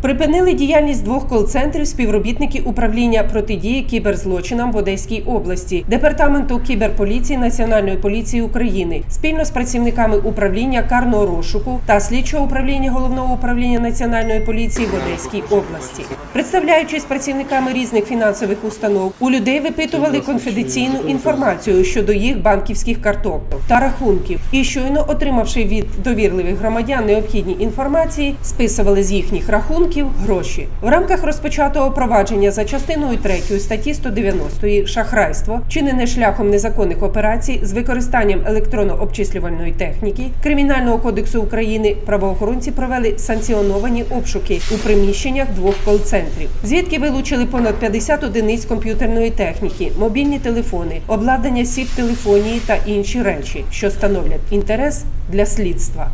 Припинили діяльність двох кол-центрів співробітники управління протидії кіберзлочинам в Одеській області, департаменту кіберполіції Національної поліції України спільно з працівниками управління карного розшуку та слідчого управління головного управління Національної поліції в Одеській області. Представляючись працівниками різних фінансових установ, у людей випитували конфіденційну інформацію щодо їх банківських карток та рахунків, і щойно отримавши від довірливих громадян необхідні інформації, списували з їхніх рахунків гроші. В рамках розпочатого провадження за частиною 3 статті 190 шахрайство, чинене шляхом незаконних операцій з використанням електронно-обчислювальної техніки Кримінального кодексу України правоохоронці провели санкціоновані обшуки у приміщеннях двох кол-центрів, звідки вилучили понад 50 одиниць комп'ютерної техніки, мобільні телефони, обладнання сіп телефонії та інші речі, що становлять інтерес для слідства.